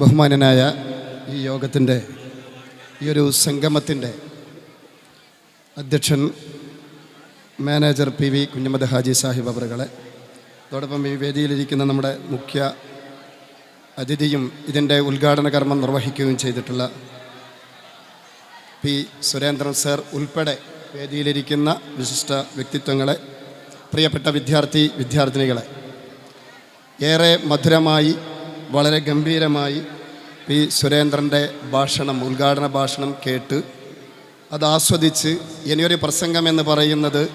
ബഹുമാനനായ ഈ യോഗത്തിന്റെ ഈ ഒരു സംഗമത്തിന്റെ അധ്യക്ഷൻ manager P V Kunhammad Haji Sahib അവറുകളെ അതോടൊപ്പം ഈ വേദിയിലിരിക്കുന്ന നമ്മുടെ മുഖ്യ അതിഥിയും ഇതിന്റെ ഉദ്ഘാടന കർമ്മം നിർവഹിക്കുകയും ചെയ്തിട്ടുള്ള പി സുരേന്ദ്രൻ സർ ഉൾപ്പെടെ വേദിയിലിരിക്കുന്ന വിശിഷ്ട വ്യക്തിത്വങ്ങളെ പ്രിയപ്പെട്ട വിദ്യാർത്ഥി വിദ്യാർത്ഥിനികളെ ഏറെ മധുരമായി വളരെ ഗംഭീരമായി പി സുരേന്ദ്രന്റെ ഭാഷണം ഉദ്ഘാടന ഭാഷണം കേട്ട് അത് ആസ്വദിച്ച് ഇനിയൊരു പ്രസംഗം എന്ന് പറയുന്നത്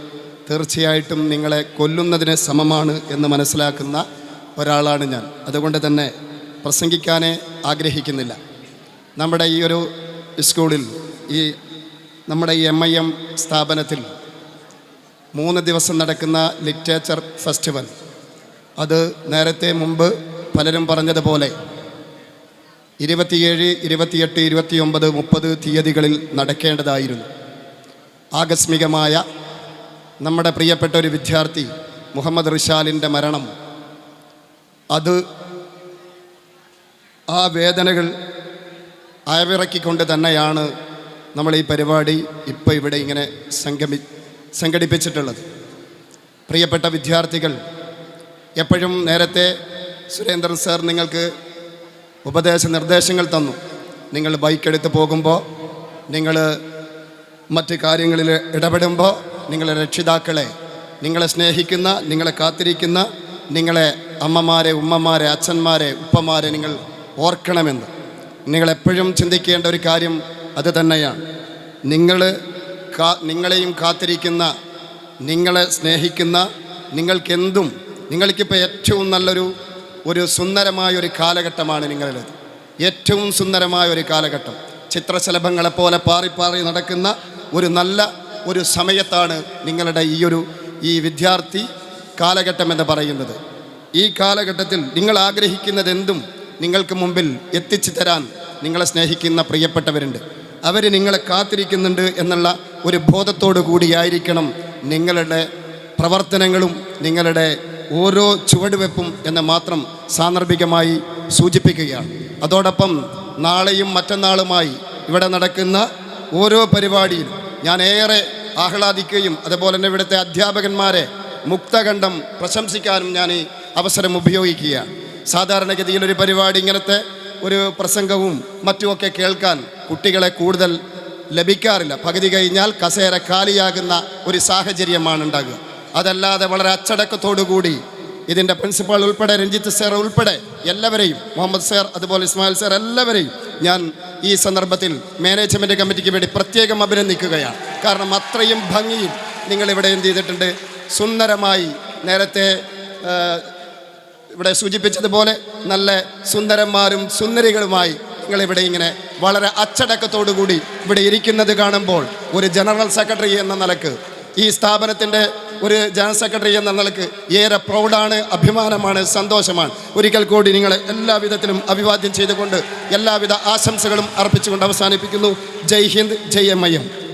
തീർച്ചയായിട്ടും നിങ്ങളെ കൊല്ലുന്നതിന് സമമാണ് എന്ന് മനസ്സിലാക്കുന്ന ഒരാളാണ് ഞാൻ. അതുകൊണ്ട് തന്നെ പ്രസംഗിക്കാനേ ആഗ്രഹിക്കുന്നില്ല. നമ്മുടെ ഈ ഒരു സ്കൂളിൽ ഈ നമ്മുടെ ഈ എം ഐ എം സ്ഥാപനത്തിൽ മൂന്ന് ദിവസം നടക്കുന്ന ലിറ്ററേച്ചർ ഫെസ്റ്റിവൽ. അത് നേരത്തെ മുമ്പ് പലരും പറഞ്ഞതുപോലെ ഇരുപത്തിയേഴ് ഇരുപത്തിയെട്ട് ഇരുപത്തിയൊമ്പത് മുപ്പത് തീയതികളിൽ നടക്കേണ്ടതായിരുന്നു. ആകസ്മികമായ നമ്മുടെ പ്രിയപ്പെട്ട ഒരു വിദ്യാർത്ഥി മുഹമ്മദ് റിഷാലിന്റെ മരണം. അത് ആ വേദനകൾ അയവിറക്കിക്കൊണ്ട് തന്നെയാണ് നമ്മൾ ഈ പരിപാടി ഇപ്പോൾ ഇവിടെ ഇങ്ങനെ സംഗമി സംഘടിപ്പിച്ചിട്ടുള്ളത്. പ്രിയപ്പെട്ട വിദ്യാർത്ഥികൾ എപ്പോഴും നേരത്തെ സുരേന്ദ്രൻ സാർ നിങ്ങൾക്ക് ഉപദേശ നിർദ്ദേശങ്ങൾ തന്നു. നിങ്ങൾ ബൈക്ക് എടുത്ത് പോകുമ്പോൾ നിങ്ങൾ മറ്റ് കാര്യങ്ങളിൽ ഇടപെടുമ്പോൾ നിങ്ങളെ രക്ഷിതാക്കളെ നിങ്ങളെ സ്നേഹിക്കുന്ന നിങ്ങളെ കാത്തിരിക്കുന്ന നിങ്ങളെ അമ്മമാരെ ഉമ്മമാരെ അച്ഛന്മാരെ ഉപ്പമാരെ നിങ്ങൾ ഓർക്കണമെന്ന്. നിങ്ങളെപ്പോഴും ചിന്തിക്കേണ്ട ഒരു കാര്യം അത് തന്നെയാണ്. നിങ്ങൾ കാ നിങ്ങളെയും കാത്തിരിക്കുന്ന നിങ്ങളെ സ്നേഹിക്കുന്ന നിങ്ങൾക്കെന്തും നിങ്ങൾക്കിപ്പോൾ ഏറ്റവും നല്ലൊരു ഒരു സുന്ദരമായ ഒരു കാലഘട്ടമാണ് നിങ്ങളുടേത് ഏറ്റവും സുന്ദരമായ ഒരു കാലഘട്ടം. ചിത്രശലഭങ്ങളെപ്പോലെ പാറിപ്പാറി പാറി നടക്കുന്ന ഒരു നല്ല ഒരു സമയത്താണ് നിങ്ങളുടെ ഈ ഒരു ഈ വിദ്യാർത്ഥി കാലഘട്ടം എന്ന് പറയുന്നത്. ഈ കാലഘട്ടത്തിൽ നിങ്ങൾ ആഗ്രഹിക്കുന്നത് എന്തും നിങ്ങൾക്ക് മുമ്പിൽ എത്തിച്ചു തരാൻ നിങ്ങളെ സ്നേഹിക്കുന്ന പ്രിയപ്പെട്ടവരുണ്ട്. അവർ നിങ്ങളെ കാത്തിരിക്കുന്നുണ്ട് എന്നുള്ള ഒരു ബോധത്തോടു കൂടിയായിരിക്കണം നിങ്ങളുടെ പ്രവർത്തനങ്ങളും നിങ്ങളുടെ ഓരോ ചുവടുവെപ്പും എന്ന് മാത്രം സാന്ദർഭികമായി സൂചിപ്പിക്കുകയാണ്. അതോടൊപ്പം നാളെയും മറ്റന്നാളുമായി ഇവിടെ നടക്കുന്ന ഓരോ പരിപാടിയിലും ഞാൻ ഏറെ ആഹ്ലാദിക്കുകയും അതുപോലെ തന്നെ ഇവിടുത്തെ അധ്യാപകന്മാരെ മുക്തകണ്ഠം പ്രശംസിക്കാനും ഞാൻ ഈ അവസരം ഉപയോഗിക്കുകയാണ്. സാധാരണഗതിയിൽ ഒരു പരിപാടി ഇങ്ങനത്തെ ഒരു പ്രസംഗവും മറ്റുമൊക്കെ കേൾക്കാൻ കുട്ടികളെ കൂടുതൽ ലഭിക്കാറില്ല. പകുതി കഴിഞ്ഞാൽ കസേര കാലിയാകുന്ന ഒരു സാഹചര്യമാണ് ഉണ്ടാകുക. അതല്ലാതെ വളരെ അച്ചടക്കത്തോടുകൂടി ഇതിന്റെ പ്രിൻസിപ്പാൾ ഉൾപ്പെടെ രഞ്ജിത്ത് സാർ ഉൾപ്പെടെ എല്ലാവരെയും മുഹമ്മദ് സാർ അതുപോലെ ഇസ്മായിൽ സാർ എല്ലാവരെയും ഞാൻ ഈ സന്ദർഭത്തിൽ മാനേജ്മെന്റ് കമ്മിറ്റിക്ക് വേണ്ടി പ്രത്യേകം അഭിനന്ദിക്കുകയാണ്. കാരണം അത്രയും ഭംഗിയിൽ നിങ്ങളിവിടെ എന്ത് ചെയ്തിട്ടുണ്ട്? സുന്ദരമായി നേരത്തെ ഇവിടെ സൂചിപ്പിച്ചതുപോലെ നല്ല സുന്ദരന്മാരും സുന്ദരികളുമായി നിങ്ങളിവിടെ ഇങ്ങനെ വളരെ അച്ചടക്കത്തോടുകൂടി ഇവിടെ ഇരിക്കുന്നത് കാണുമ്പോൾ ഒരു ജനറൽ സെക്രട്ടറി എന്ന നിലയ്ക്ക് ഈ സ്ഥാപനത്തിന്റെ ഒരു ജനറൽ സെക്രട്ടറി എന്ന നിലയ്ക്ക് ഏറെ പ്രൗഡാണ് അഭിമാനമാണ് സന്തോഷമാണ്. ഒരിക്കൽ കൂടി നിങ്ങളെ എല്ലാവിധത്തിലും അഭിവാദ്യം ചെയ്തുകൊണ്ട് എല്ലാവിധ ആശംസകളും അർപ്പിച്ചുകൊണ്ട് അവസാനിപ്പിക്കുന്നു. Jai Hind Jai M I M.